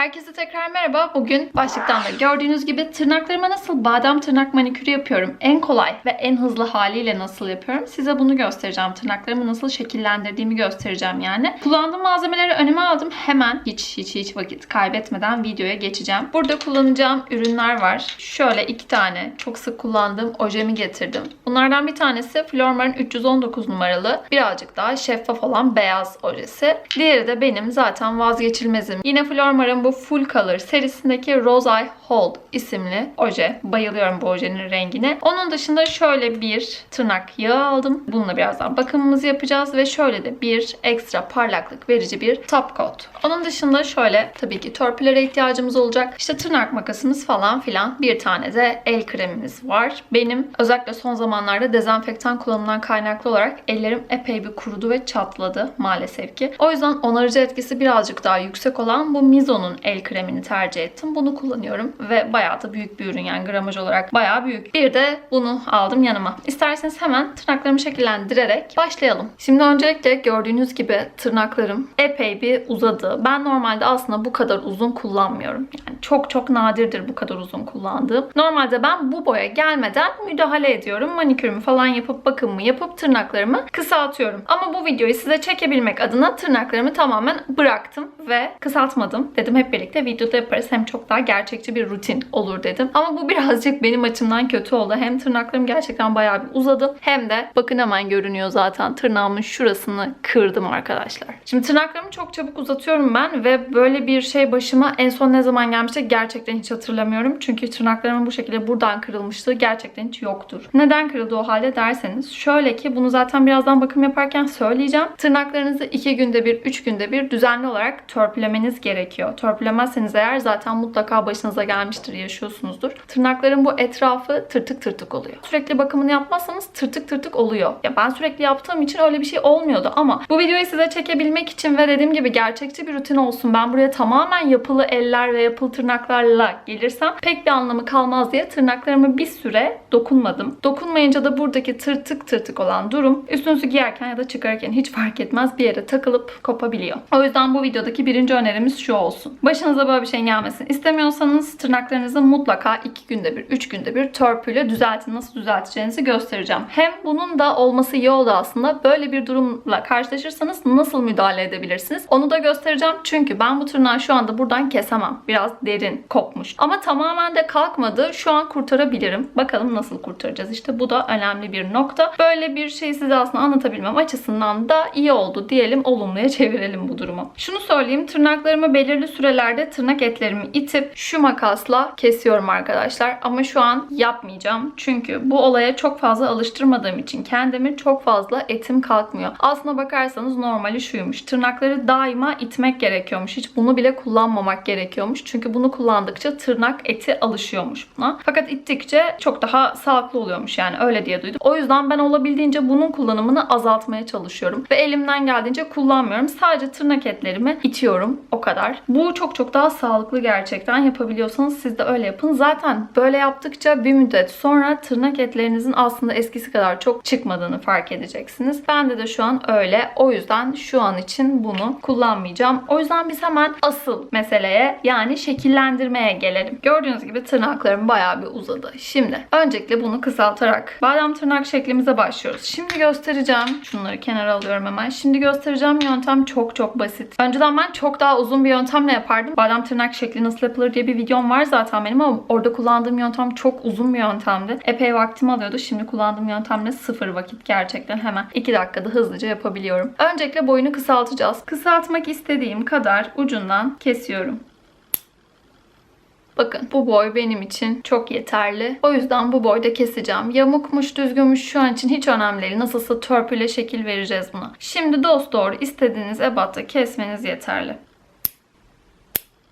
Herkese tekrar merhaba. Bugün başlıktan da gördüğünüz gibi tırnaklarıma nasıl badem tırnak manikürü yapıyorum. En kolay ve en hızlı haliyle nasıl yapıyorum. Size bunu göstereceğim. Tırnaklarımı nasıl şekillendirdiğimi göstereceğim yani. Kullandığım malzemeleri önüme aldım. Hemen hiç hiç hiç vakit kaybetmeden videoya geçeceğim. Burada kullanacağım ürünler var. Şöyle iki tane çok sık kullandığım ojemi getirdim. Bunlardan bir tanesi Flormar'ın 319 numaralı birazcık daha şeffaf olan beyaz ojesi. Diğeri de benim zaten vazgeçilmezim. Yine Flormar'ın bu Full Color serisindeki Rose Eye Hold isimli oje. Bayılıyorum bu ojenin rengine. Onun dışında şöyle bir tırnak yağı aldım. Bununla birazdan bakımımızı yapacağız ve şöyle de bir ekstra parlaklık verici bir top coat. Onun dışında şöyle tabii ki törpülere ihtiyacımız olacak. İşte tırnak makasımız falan filan. Bir tane de el kremimiz var. Benim özellikle son zamanlarda dezenfektan kullanımından kaynaklı olarak ellerim epey bir kurudu ve çatladı maalesef ki. O yüzden onarıcı etkisi birazcık daha yüksek olan bu Mizo'nun el kremini tercih ettim. Bunu kullanıyorum ve bayağı da büyük bir ürün yani gramaj olarak bayağı büyük. Bir de bunu aldım yanıma. İsterseniz hemen tırnaklarımı şekillendirerek başlayalım. Şimdi öncelikle gördüğünüz gibi tırnaklarım epey bir uzadı. Ben normalde aslında bu kadar uzun kullanmıyorum. Yani çok çok nadirdir bu kadar uzun kullandığım. Normalde ben bu boya gelmeden müdahale ediyorum. Manikürümü falan yapıp bakımımı yapıp tırnaklarımı kısaltıyorum. Ama bu videoyu size çekebilmek adına tırnaklarımı tamamen bıraktım ve kısaltmadım. Dedim hep birlikte videoda yaparız. Hem çok daha gerçekçi bir rutin olur dedim. Ama bu birazcık benim açımdan kötü oldu. Hem tırnaklarım gerçekten bayağı bir uzadı. Hem de bakın hemen görünüyor zaten tırnağımın şurasını kırdım arkadaşlar. Şimdi tırnaklarımı çok çabuk uzatıyorum ben ve böyle bir şey başıma en son ne zaman gelmişti gerçekten hiç hatırlamıyorum. Çünkü tırnaklarımın bu şekilde buradan kırılmışlığı gerçekten hiç yoktur. Neden kırıldı o halde derseniz şöyle ki bunu zaten birazdan bakım yaparken söyleyeceğim. Tırnaklarınızı 2 günde bir, 3 günde bir düzenli olarak törpülemeniz gerekiyor. Törpülemezseniz eğer zaten mutlaka başınıza gelmiştir, yaşıyorsunuzdur. Tırnakların bu etrafı tırtık tırtık oluyor. Sürekli bakımını yapmazsanız tırtık tırtık oluyor. Ya ben sürekli yaptığım için öyle bir şey olmuyordu ama bu videoyu size çekebilmek için ve dediğim gibi gerçekçi bir rutin olsun. Ben buraya tamamen yapılı eller ve yapılı tırnaklarla gelirsem pek bir anlamı kalmaz diye tırnaklarımı bir süre dokunmadım. Dokunmayınca da buradaki tırtık tırtık olan durum üstünüzü giyerken ya da çıkarken hiç fark etmez bir yere takılıp kopabiliyor. O yüzden bu videodaki birinci önerimiz şu olsun. Başınıza böyle bir şey gelmesin istemiyorsanız tırnaklarınızı mutlaka 2 günde bir, 3 günde bir törpüyle düzeltin. Nasıl düzelteceğinizi göstereceğim. Hem bunun da olması iyi oldu aslında. Böyle bir durumla karşılaşırsanız nasıl müdahale edebilirsiniz? Onu da göstereceğim. Çünkü ben bu tırnağı şu anda buradan kesemem. Biraz derin kopmuş. Ama tamamen de kalkmadı. Şu an kurtarabilirim. Bakalım nasıl kurtaracağız. İşte bu da önemli bir nokta. Böyle bir şeyi size aslında anlatabilmem açısından da iyi oldu diyelim. Olumluya çevirelim bu durumu. Şunu söyleyeyim. Tırnaklarımı belirli sürelerde tırnak etlerimi itip şu makasla kesiyorum arkadaşlar. Ama şu an yapmayacağım. Çünkü bu olaya çok fazla alıştırmadığım için kendimi çok fazla etim kalkmıyor. Aslına bakarsanız normali şuymuş. Tırnakları daima itmek gerekiyormuş. Hiç bunu bile kullanmamak gerekiyormuş. Çünkü bunu kullandıkça tırnak eti alışıyormuş buna. Fakat ittikçe çok daha sağlıklı oluyormuş yani öyle diye duydum. O yüzden ben olabildiğince bunun kullanımını azaltmaya çalışıyorum. Ve elimden geldiğince kullanmıyorum. Sadece tırnak etlerimi itiyorum. O kadar. Bu çok çok daha sağlıklı gerçekten. Yapabiliyorsanız siz de öyle yapın. Zaten böyle yaptıkça bir müddet sonra tırnak etlerinizin aslında eskisi kadar çok çıkmadığını fark edeceksiniz. Bende de şu an öyle. O yüzden şu an için bunu kullanmayacağım. O yüzden biz hemen asıl meseleye yani şekillendirmeye gelelim. Gördüğünüz gibi tırnaklarım bayağı bir uzadı. Şimdi öncelikle bunu kısaltarak badem tırnak şeklimize başlıyoruz. Şimdi göstereceğim. Şunları kenara alıyorum hemen. Şimdi göstereceğim yöntem çok çok basit. Önceden ben çok daha uzun bir yöntemle yapardım. Badem tırnak şekli nasıl yapılır diye bir videom var zaten benim ama orada kullandığım yöntem çok uzun bir yöntemdi. Epey vaktimi alıyordu. Şimdi kullandığım yöntemle sıfır vakit gerçekten hemen 2 dakikada hızlıca yapabiliyorum. Öncelikle boyunu kısaltacağız. Kısaltmak istediğim kadar ucundan kesiyorum. Bakın bu boy benim için çok yeterli. O yüzden bu boyda keseceğim. Yamukmuş, düzgünmüş şu an için hiç önemli değil. Nasılsa törpüyle şekil vereceğiz buna. Şimdi dost doğru istediğiniz ebatta kesmeniz yeterli.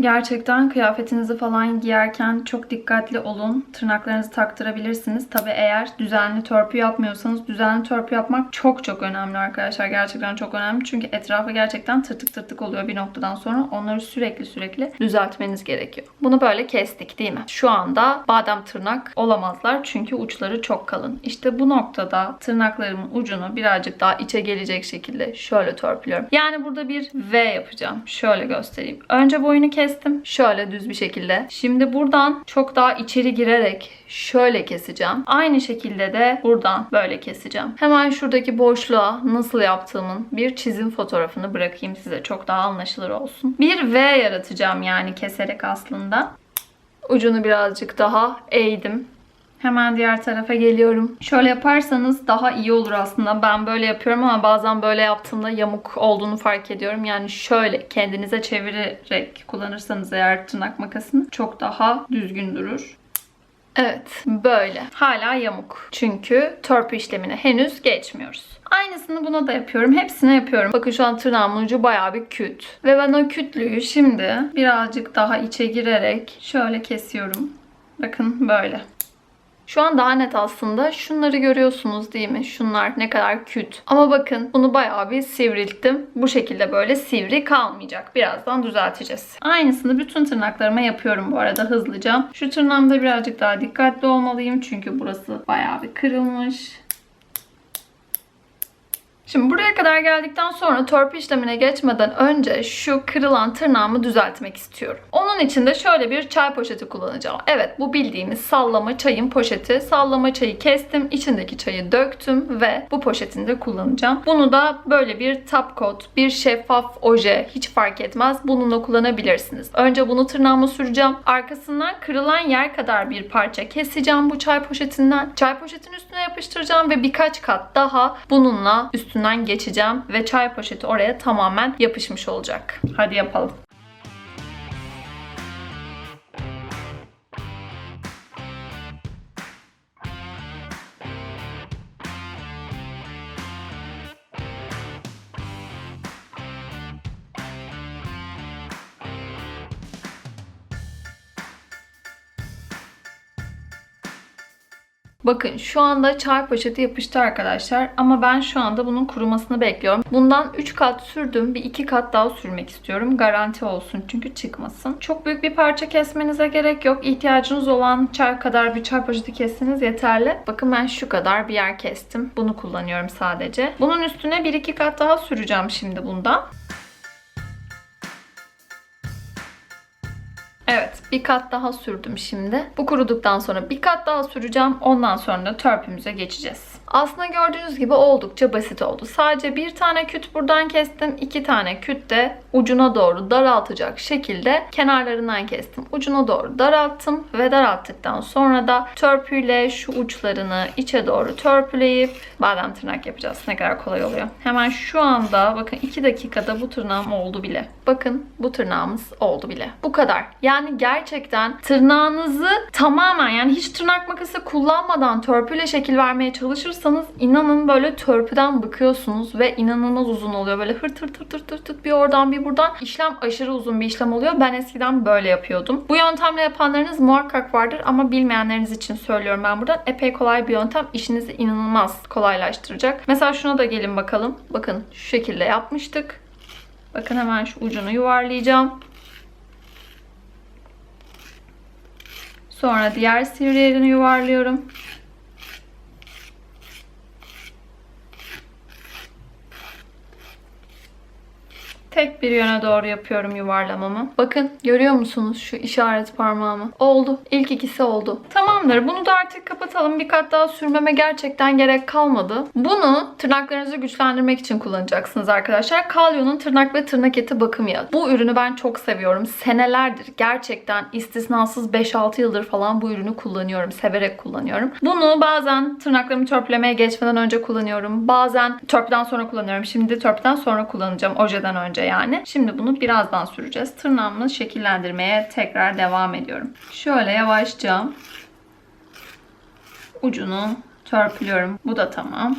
Gerçekten kıyafetinizi falan giyerken çok dikkatli olun. Tırnaklarınızı taktırabilirsiniz. Tabi eğer düzenli törpü yapmıyorsanız düzenli törpü yapmak çok çok önemli arkadaşlar. Gerçekten çok önemli. Çünkü etrafı gerçekten tırtık tırtık oluyor bir noktadan sonra. Onları sürekli sürekli düzeltmeniz gerekiyor. Bunu böyle kestik değil mi? Şu anda badem tırnak olamazlar. Çünkü uçları çok kalın. İşte bu noktada tırnaklarımın ucunu birazcık daha içe gelecek şekilde şöyle törpülüyorum. Yani burada bir V yapacağım. Şöyle göstereyim. Önce boyunu kes kestim. Şöyle düz bir şekilde. Şimdi buradan çok daha içeri girerek şöyle keseceğim. Aynı şekilde de buradan böyle keseceğim. Hemen şuradaki boşluğa nasıl yaptığımın bir çizim fotoğrafını bırakayım size. Çok daha anlaşılır olsun. Bir V yaratacağım yani keserek aslında. Ucunu birazcık daha eğdim. Hemen diğer tarafa geliyorum. Şöyle yaparsanız daha iyi olur aslında. Ben böyle yapıyorum ama bazen böyle yaptığımda yamuk olduğunu fark ediyorum. Yani şöyle kendinize çevirerek kullanırsanız eğer tırnak makasını çok daha düzgün durur. Evet, böyle. Hala yamuk. Çünkü törpü işlemine henüz geçmiyoruz. Aynısını buna da yapıyorum. Hepsine yapıyorum. Bakın şu an tırnağımın ucu bayağı bir küt. Ve ben o kütlüğü şimdi birazcık daha içe girerek şöyle kesiyorum. Bakın böyle. Şu an daha net aslında. Şunları görüyorsunuz değil mi? Şunlar ne kadar küt. Ama bakın bunu bayağı bir sivrilttim. Bu şekilde böyle sivri kalmayacak. Birazdan düzelteceğiz. Aynısını bütün tırnaklarıma yapıyorum bu arada hızlıca. Şu tırnağımda birazcık daha dikkatli olmalıyım. Çünkü burası bayağı bir kırılmış. Şimdi buraya kadar geldikten sonra törpü işlemine geçmeden önce şu kırılan tırnağımı düzeltmek istiyorum. Onun için de şöyle bir çay poşeti kullanacağım. Evet bu bildiğimiz sallama çayın poşeti. Sallama çayı kestim, içindeki çayı döktüm ve bu poşetinde kullanacağım. Bunu da böyle bir top coat, bir şeffaf oje hiç fark etmez. Bununla kullanabilirsiniz. Önce bunu tırnağıma süreceğim. Arkasından kırılan yer kadar bir parça keseceğim bu çay poşetinden. Çay poşetin üstüne yapıştıracağım ve birkaç kat daha bununla üstünden geçeceğim ve çay poşeti oraya tamamen yapışmış olacak. Hadi yapalım. Bakın şu anda çay poşeti yapıştı arkadaşlar ama ben şu anda bunun kurumasını bekliyorum. Bundan 3 kat sürdüm. Bir 2 kat daha sürmek istiyorum. Garanti olsun çünkü çıkmasın. Çok büyük bir parça kesmenize gerek yok. İhtiyacınız olan çay kadar bir çay poşeti kesseniz yeterli. Bakın ben şu kadar bir yer kestim. Bunu kullanıyorum sadece. Bunun üstüne 1-2 kat daha süreceğim şimdi bundan. Evet bir kat daha sürdüm şimdi. Bu kuruduktan sonra bir kat daha süreceğim. Ondan sonra da törpümüze geçeceğiz. Aslında gördüğünüz gibi oldukça basit oldu. Sadece bir tane küt buradan kestim. iki tane küt de ucuna doğru daraltacak şekilde kenarlarından kestim. Ucuna doğru daralttım ve daralttıktan sonra da törpüyle şu uçlarını içe doğru törpüleyip badem tırnak yapacağız. Ne kadar kolay oluyor. Hemen şu anda bakın 2 dakikada bu tırnağım oldu bile. Bakın bu tırnağımız oldu bile. Bu kadar. Yani gerçekten tırnağınızı tamamen yani hiç tırnak makası kullanmadan törpüyle şekil vermeye çalışırsanız inanın böyle törpüden bıkıyorsunuz ve inanılmaz uzun oluyor. Böyle hırt hırt hırt hırt, hırt bir oradan bir buradan. İşlem aşırı uzun bir işlem oluyor. Ben eskiden böyle yapıyordum. Bu yöntemle yapanlarınız muhakkak vardır ama bilmeyenleriniz için söylüyorum ben buradan. Epey kolay bir yöntem. İşinizi inanılmaz kolaylaştıracak. Mesela şuna da gelin bakalım. Bakın şu şekilde yapmıştık. Bakın hemen şu ucunu yuvarlayacağım. Sonra diğer sivri yerini yuvarlıyorum. Tek bir yöne doğru yapıyorum yuvarlamamı. Bakın görüyor musunuz şu işaret parmağımı? Oldu. İlk ikisi oldu. Tamamdır. Bunu da artık kapatalım. Bir kat daha sürmeme gerçekten gerek kalmadı. Bunu tırnaklarınızı güçlendirmek için kullanacaksınız arkadaşlar. Kalyon'un tırnak ve tırnak eti bakım yağı. Bu ürünü ben çok seviyorum. Senelerdir gerçekten istisnasız 5-6 yıldır falan bu ürünü kullanıyorum. Severek kullanıyorum. Bunu bazen tırnaklarımı törpülemeye geçmeden önce kullanıyorum. Bazen törpüden sonra kullanıyorum. Şimdi törpüden sonra kullanacağım. Ojeden önce yani. Şimdi bunu birazdan süreceğiz. Tırnağımı şekillendirmeye tekrar devam ediyorum. Şöyle yavaşça ucunu törpülüyorum. Bu da tamam.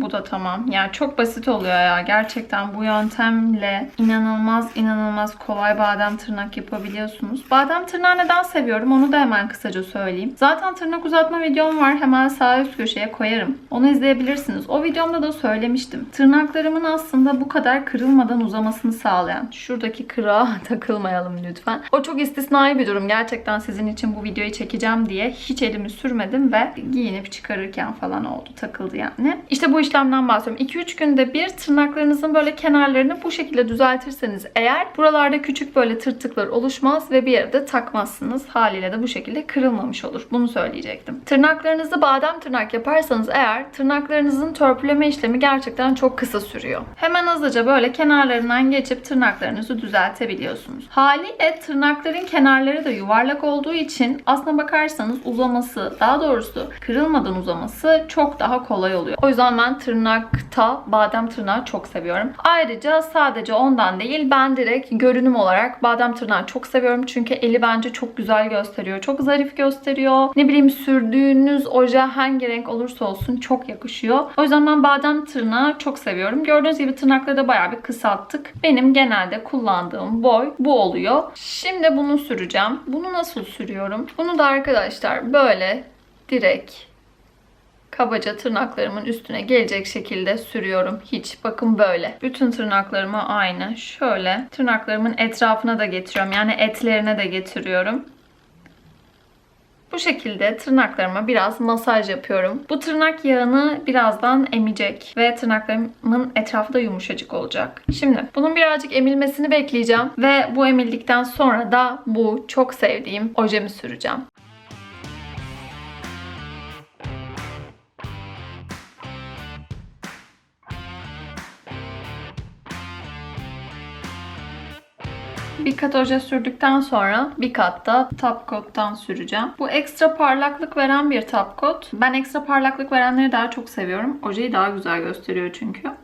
Bu da tamam. Yani çok basit oluyor ya. Gerçekten bu yöntemle inanılmaz inanılmaz kolay badem tırnak yapabiliyorsunuz. Badem tırnağı neden seviyorum onu da hemen kısaca söyleyeyim. Zaten tırnak uzatma videom var. Hemen sağ üst köşeye koyarım. Onu izleyebilirsiniz. O videomda da söylemiştim. Tırnaklarımın aslında bu kadar kırılmadan uzamasını sağlayan. Şuradaki kırağa takılmayalım lütfen. O çok istisnai bir durum. Gerçekten sizin için bu videoyu çekeceğim diye hiç elimi sürmedim ve giyinip çıkarırken falan oldu. Takıldı yani. İşte bu işlemden bahsediyorum. 2-3 günde bir tırnaklarınızın böyle kenarlarını bu şekilde düzeltirseniz eğer buralarda küçük böyle tırtıklar oluşmaz ve bir yere de takmazsınız. Haliyle de bu şekilde kırılmamış olur. Bunu söyleyecektim. Tırnaklarınızı badem tırnak yaparsanız eğer tırnaklarınızın törpüleme işlemi gerçekten çok kısa sürüyor. Hemen hızlıca böyle kenarlarından geçip tırnaklarınızı düzeltebiliyorsunuz. Haliyle tırnakların kenarları da yuvarlak olduğu için aslına bakarsanız uzaması, daha doğrusu kırılmadan uzaması çok daha kolay oluyor. O yüzden ben tırnakta badem tırnağı çok seviyorum. Ayrıca sadece ondan değil ben direkt görünüm olarak badem tırnağı çok seviyorum. Çünkü eli bence çok güzel gösteriyor. Çok zarif gösteriyor. Ne bileyim sürdüğünüz oje hangi renk olursa olsun çok yakışıyor. O yüzden ben badem tırnağı çok seviyorum. Gördüğünüz gibi tırnakları da bayağı bir kısalttık. Benim genelde kullandığım boy bu oluyor. Şimdi bunu süreceğim. Bunu nasıl sürüyorum? Bunu da arkadaşlar böyle direkt kabaca tırnaklarımın üstüne gelecek şekilde sürüyorum. Hiç bakın böyle. Bütün tırnaklarımı aynı. Şöyle tırnaklarımın etrafına da getiriyorum. Yani etlerine de getiriyorum. Bu şekilde tırnaklarıma biraz masaj yapıyorum. Bu tırnak yağını birazdan emecek ve tırnaklarımın etrafı da yumuşacık olacak. Şimdi bunun birazcık emilmesini bekleyeceğim ve bu emildikten sonra da bu çok sevdiğim ojemi süreceğim. Bir kat oje sürdükten sonra bir kat da top coat'tan süreceğim. Bu ekstra parlaklık veren bir top coat. Ben ekstra parlaklık verenleri daha çok seviyorum. Ojeyi daha güzel gösteriyor çünkü.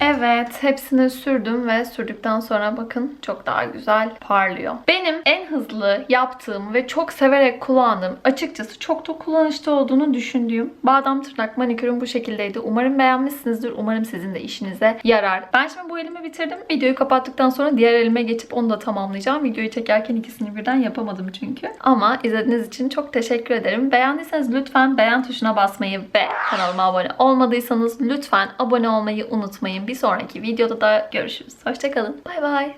Evet, hepsini sürdüm ve sürdükten sonra bakın çok daha güzel parlıyor. Benim en hızlı yaptığım ve çok severek kullandığım, açıkçası çok da kullanışlı olduğunu düşündüğüm badem tırnak manikürüm bu şekildeydi. Umarım beğenmişsinizdir. Umarım sizin de işinize yarar. Ben şimdi bu elimi bitirdim. Videoyu kapattıktan sonra diğer elime geçip onu da tamamlayacağım. Videoyu çekerken ikisini birden yapamadım çünkü. Ama izlediğiniz için çok teşekkür ederim. Beğendiyseniz lütfen beğen tuşuna basmayı ve kanalıma abone olmadıysanız lütfen abone olmayı unutmayın. Bir sonraki videoda da görüşürüz. Hoşçakalın. Bay bay.